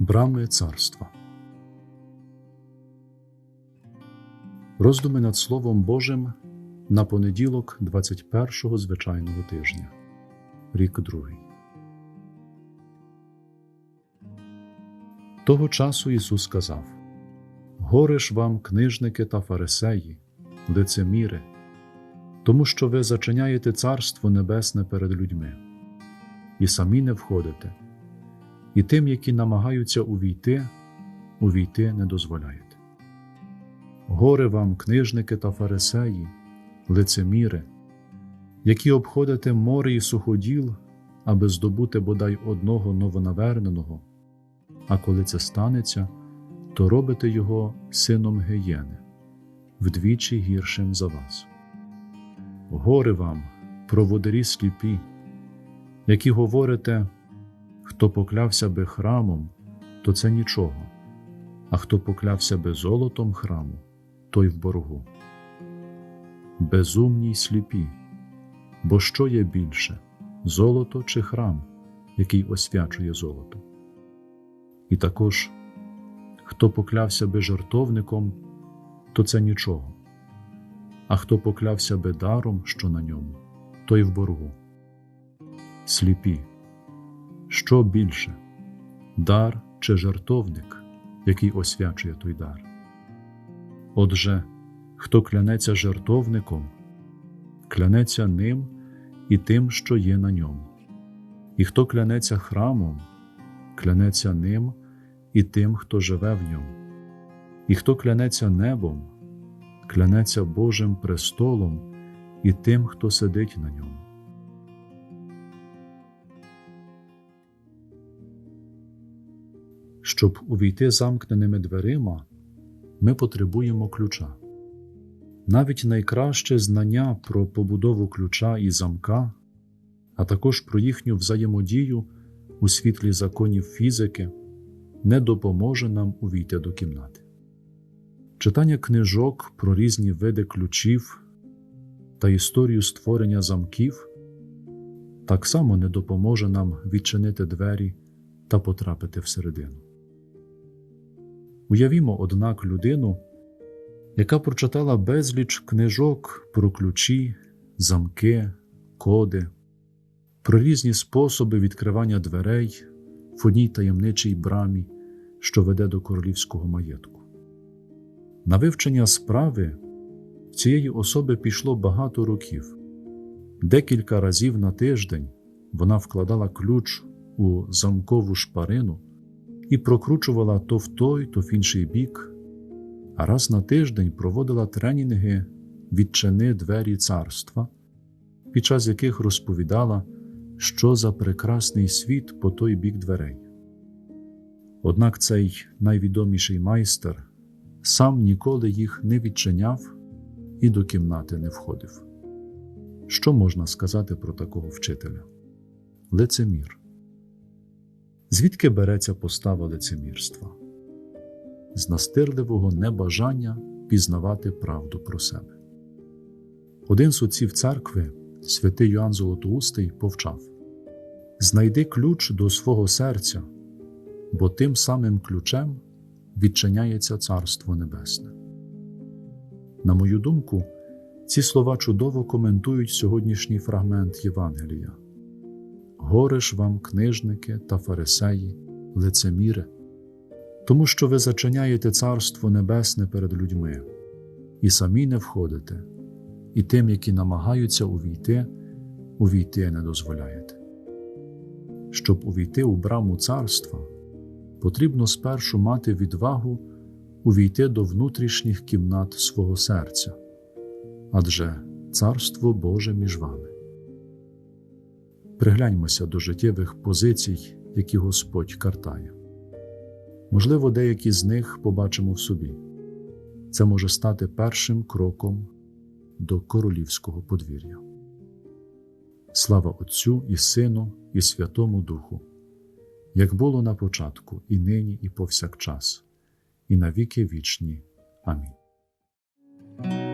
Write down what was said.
Брами царства. Роздуми над Словом Божим на понеділок 21-го звичайного тижня. Рік другий. Того часу Ісус сказав: Горе ж вам, книжники та фарисеї, лицеміри, тому що ви зачиняєте Царство Небесне перед людьми, і самі не входите, і тим, які намагаються увійти, увійти не дозволяєте. Горе вам, книжники та фарисеї, лицеміри, які обходите море і суходіл, аби здобути бодай одного новонаверненого, а коли це станеться, то робите його сином гієни, вдвічі гіршим за вас. Горе вам, проводарі сліпі, які говорите, хто поклявся би храмом, то це нічого, а хто поклявся би золотом храму, той в боргу. Безумні й сліпі, бо що є більше золото чи храм, який освячує золото? І також, хто поклявся би жартовником, то це нічого, а хто поклявся би даром, що на ньому, той в боргу. Сліпі, що більше дар чи жартовник, який освячує той дар? Отже, хто клянеться жертовником, клянеться ним і тим, що є на ньому, і хто клянеться храмом, клянеться ним і тим, хто живе в ньому, і хто клянеться небом, клянеться Божим престолом і тим, хто сидить на ньому. Щоб увійти замкненими дверима, ми потребуємо ключа. Навіть найкраще знання про побудову ключа і замка, а також про їхню взаємодію у світлі законів фізики, не допоможе нам увійти до кімнати. Читання книжок про різні види ключів та історію створення замків так само не допоможе нам відчинити двері та потрапити всередину. Уявімо, однак, людину, яка прочитала безліч книжок про ключі, замки, коди, про різні способи відкривання дверей в одній таємничій брамі, що веде до королівського маєтку. На вивчення справи цієї особи пішло багато років. Декілька разів на тиждень вона вкладала ключ у замкову шпарину і прокручувала то в той, то в інший бік, а раз на тиждень проводила тренінги відчини двері царства, під час яких розповідала, що за прекрасний світ по той бік дверей. Однак цей найвідоміший майстер сам ніколи їх не відчиняв і до кімнати не входив. Що можна сказати про такого вчителя? Лицемір. Звідки береться постава лицемірства? З настирливого небажання пізнавати правду про себе. Один з отців церкви, святий Йоанн Золотоустий, повчав Знайди ключ до свого серця, бо тим самим ключем відчиняється Царство Небесне. На мою думку, ці слова чудово коментують сьогоднішній фрагмент Євангелія. Горе ж вам, книжники та фарисеї, лицеміри, тому що ви зачиняєте Царство Небесне перед людьми, і самі не входите, і тим, які намагаються увійти, увійти не дозволяєте. Щоб увійти у браму царства, потрібно спершу мати відвагу увійти до внутрішніх кімнат свого серця, адже Царство Боже між вами. Пригляньмося до життєвих позицій, які Господь картає. Можливо, деякі з них побачимо в собі. Це може стати першим кроком до королівського подвір'я. Слава Отцю і Сину, і Святому Духу, як було на початку, і нині, і повсякчас, і на віки вічні. Амінь.